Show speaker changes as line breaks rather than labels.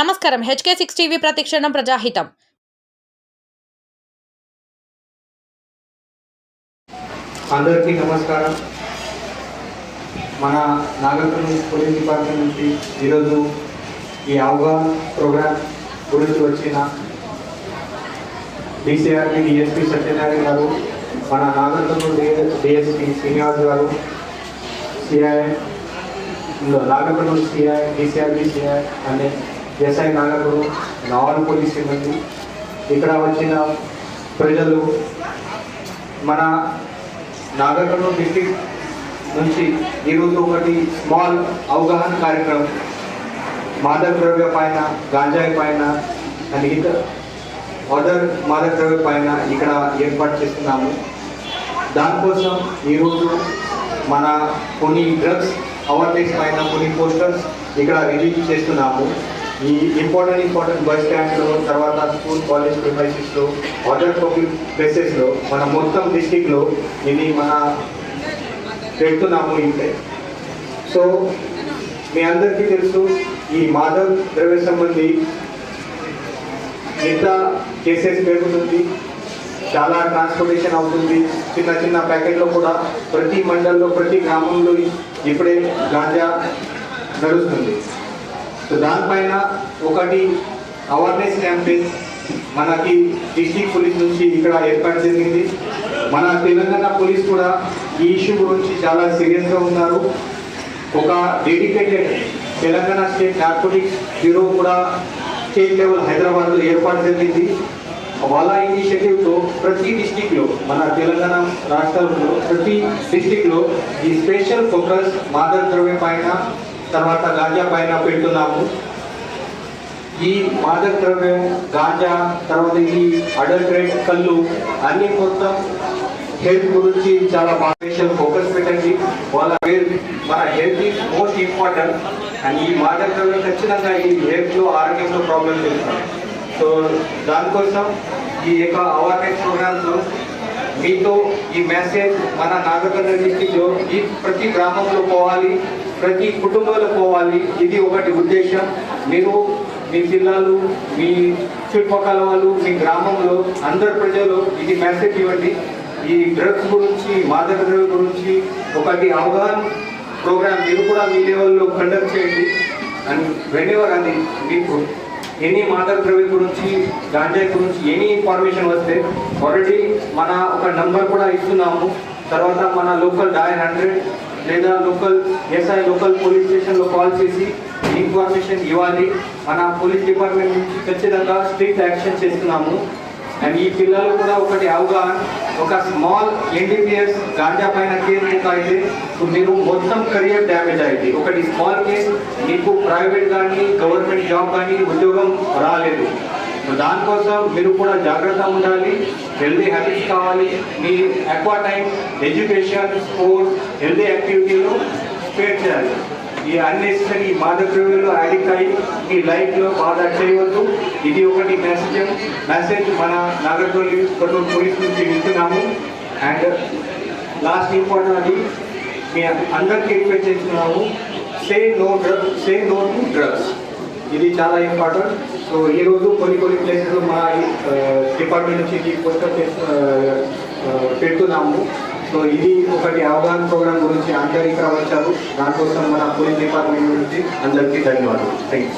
నమస్కారం. HK six TV ప్రతిక్షణం ప్రజాహితం.
అందరికీ నమస్కారం. మన నాగర్కర్నూలు పోలీస్ డిపార్ట్మెంట్ నుంచి ఈరోజు ఈ అవగాహన ప్రోగ్రామ్ గురించి వచ్చిన డిసిఆర్పి డిఎస్పి సత్యనారాయణ గారు మన Nagarkurnool DSP Srinivas garu CI Nagarkurnool CI DCRP CI అనే ఎస్ఐ నాగర్కర్నూలు నాన్ పోలీస్ సిబ్బంది ఇక్కడ వచ్చిన ప్రజలు మన నాగర్కర్నూలు డిస్టిక్ నుంచి ఈరోజు ఒకటి స్మాల్ అవగాహన కార్యక్రమం. మాదక ద్రవ్య పైన గాంజాయి పైన అండ్ ఇతర అదర్ మాదక ద్రవ్య పైన ఇక్కడ ఏర్పాటు చేస్తున్నాము. దానికోసం ఈరోజు మన కొన్ని డ్రగ్స్ అవర్నెస్ పైన కొన్ని పోస్టర్స్ ఇక్కడ రిలీజ్ చేస్తున్నాము. ఈ ఇంపార్టెంట్ ఇంపార్టెంట్ బస్ స్టాండ్లో తర్వాత స్కూల్ కాలేజ్ ప్రిమైసెస్లో అదర్ పబ్లిక్ ప్లేసెస్లో మన మొత్తం డిస్టిక్లో ఇది మన పెడుతున్నాము ఇంతే. సో మీ అందరికీ తెలుసు ఈ మాధవ్ ద్రవ్య సంబంధి ఎంత కేసెస్ పెరుగుతుంది చాలా ట్రాన్స్పోర్టేషన్ అవుతుంది చిన్న చిన్న ప్యాకెట్లో కూడా ప్రతి మండల్లో ప్రతి గ్రామంలో ఇప్పుడే గాంజా నడుస్తుంది. సో దానిపైన ఒకటి అవేర్నెస్ క్యాంపెయిన్ మనకి డిస్టిక్ పోలీస్ నుంచి ఇక్కడ ఏర్పాటు జరిగింది. మన తెలంగాణ పోలీస్ కూడా ఈ ఇష్యూ గురించి చాలా సీరియస్గా ఉన్నారు. ఒక dedicated Telangana state narcotics bureau కూడా స్టేట్ లెవెల్ హైదరాబాద్లో ఏర్పాటు జరిగింది. వాళ్ళ ఇనిషియేటివ్తో ప్రతి డిస్టిక్లో మన తెలంగాణ రాష్ట్రంలో ప్రతి డిస్టిక్లో ఈ స్పెషల్ ఫోకస్ మాదక ద్రవ్య పైన తర్వాత గాంజా పైన పెడుతున్నాము. ఈ మాదక ద్రవ్యం గాంజా తర్వాత ఈ అడల్ట్రేట్ కళ్ళు అన్ని మొత్తం హెల్త్ గురించి చాలా బాగా ఫోకస్ పెట్టండి. వాళ్ళ మన health is most important. And ఈ మాదక ద్రవ్యం ఖచ్చితంగా ఈ హెల్త్లో ఆరోగ్యంలో ప్రాబ్లమ్స్ చేస్తుంది. సో దానికోసం ఈ యొక్క అవేర్నెస్ ప్రోగ్రామ్స్ మీతో ఈ మెసేజ్ మన నాగకర్ణ డిస్టిక్లో ఈ ప్రతి గ్రామంలో పోవాలి ప్రతి కుటుంబంలో పోవాలి ఇది ఒకటి ఉద్దేశం. మీరు మీ జిల్లాలు మీ చుట్టుపక్కల వాళ్ళు మీ గ్రామంలో అందరు ప్రజలు ఇది మెసేజ్ ఇవ్వండి. ఈ డ్రగ్స్ గురించి మాదక ద్రవ్య గురించి ఒకటి అవగాహన ప్రోగ్రామ్ మీరు కూడా మీ లెవెల్లో కండక్ట్ చేయండి. అండ్ వెనెవర్ అది మీకు ఎనీ మాదక ద్రవ్య గురించి గాంజాయి గురించి ఎనీ ఇన్ఫర్మేషన్ వస్తే ఆల్రెడీ మన ఒక నంబర్ కూడా ఇస్తున్నాము. తర్వాత మన లోకల్ డయల్ హండ్రెడ్ లేదా లోకల్ ఎస్ఐ లోకల్ పోలీస్ స్టేషన్లో కాల్ చేసి ఇన్ఫర్మేషన్ ఇవ్వాలి. మన పోలీస్ డిపార్ట్మెంట్ నుంచి ఖచ్చితంగా స్ట్రిక్ట్ యాక్షన్ చేస్తున్నాము. అండ్ ఈ పిల్లలు కూడా ఒకటి అవగాహన ఒక స్మాల్ ఎన్డీపీఎస్ గాంజా పైన కేసు బుక్ అయితే మీరు మొత్తం కెరియర్ డ్యామేజ్ అయింది. ఒకటి స్మాల్ కేసు మీకు ప్రైవేట్ కానీ గవర్నమెంట్ జాబ్ కానీ ఉద్యోగం రాలేదు. దానికోసం మీరు కూడా జాగ్రత్త ఉండాలి. హెల్దీ హ్యాబిట్స్ కావాలి. మీ అక్వా టైం ఎడ్యుకేషన్ స్పోర్ట్స్ హెల్దీ యాక్టివిటీలో స్పేర్ చేయాలి. ఈ అన్నెసరీ మాదక ద్రవ్యాలు అడిక్ట్ అయ్యి మీ లైఫ్లో బాధ చేయవద్దు. ఇది ఒకటి మెసేజ్ మెసేజ్ మన నాగర్కోలి కొట్టూరు పోలీస్ నుంచి వింటున్నాము. అండ్ లాస్ట్ ఇంపార్టెంట్ అది మీ అందరికీ రిక్వెస్ట్ చేస్తున్నాము say no drug say no to drugs ఇది చాలా ఇంపార్టెంట్ సో ఈరోజు కొన్ని కొన్ని ప్లేసెస్ మా డిపార్ట్మెంట్ నుంచి పోస్టర్ పెడుతున్నాము. సో ఇది ఒకటి అవగాహన ప్రోగ్రామ్ గురించి అందరు వచ్చారు దానికోసం మన పోలీస్ డిపార్ట్మెంట్ గురించి అందరికీ ధన్యవాదాలు. Thank you